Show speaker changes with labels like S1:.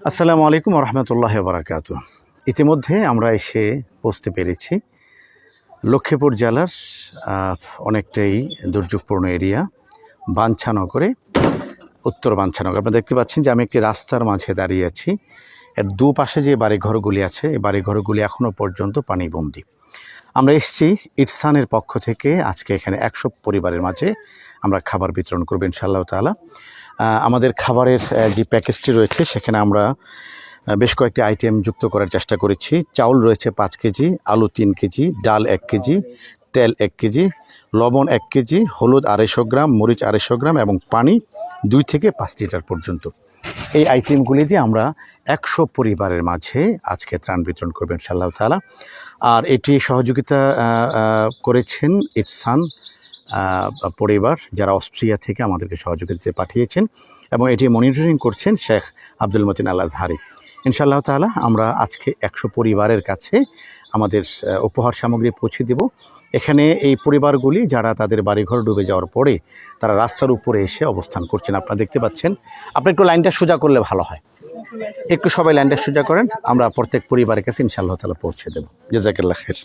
S1: আসসালামু আলাইকুম রহমতুল্লাহ বারাকাত ইতিমধ্যে আমরা এসে পৌঁছতে পেরেছি লক্ষ্মীপুর জেলার অনেকটাই দুর্যোগপূর্ণ এরিয়া, বাঞ্ছানগরে, উত্তর বাঞ্ছানগর। আপনারা দেখতে পাচ্ছেন যে আমি একটি রাস্তার মাঝে দাঁড়িয়ে আছি। এর দুপাশে যে বাড়িঘরগুলি আছে, এই বাড়িঘরগুলি এখনও পর্যন্ত পানিবন্দী। আমরা এসেছি ইরসানের পক্ষ থেকে আজকে এখানে একশো পরিবারের মাঝে আমরা খাবার বিতরণ করব ইনশাআল্লাহ তালা আমাদের খাবারের যে প্যাকেজটি রয়েছে সেখানে আমরা বেশ কয়েকটি আইটেম যুক্ত করার চেষ্টা করেছি। চাউল রয়েছে পাঁচ কেজি, আলু তিন কেজি, ডাল এক কেজি, তেল এক কেজি, লবণ এক কেজি, হলুদ আড়াইশো গ্রাম, মরিচ আড়াইশো গ্রাম এবং পানি দুই থেকে পাঁচ লিটার পর্যন্ত। এই আইটেমগুলি দিয়ে আমরা একশো পরিবারের মাঝে আজকে ত্রাণ বিতরণ করবেন ইনশাল্লাহ তালা আর এটি সহযোগিতা করেছেন ইটসান পরিবার যারা অস্ট্রিয়া থেকে আমাদেরকে সহযোগিতা পাঠিয়েছেন এবং এটি মনিটরিং করছেন শেখ আব্দুল মতিন আল আজহারি ইনশাআল্লাহ তাআলা আমরা আজকে একশো পরিবারের কাছে আমাদের উপহার সামগ্রী পৌঁছে দেব। এখানে এই পরিবারগুলি যারা তাদের বাড়িঘর ডুবে যাওয়ার পরে তারা রাস্তার উপরে এসে অবস্থান করছেন, আপনারা দেখতে পাচ্ছেন। আপনি একটু লাইনটা সোজা করলে ভালো হয়। একটু সবাই লাইনটা সোজা করেন, আমরা প্রত্যেক পরিবারের কাছে ইনশাআল্লাহ তালা পৌঁছে দেবো। জেজাকাল্লা খের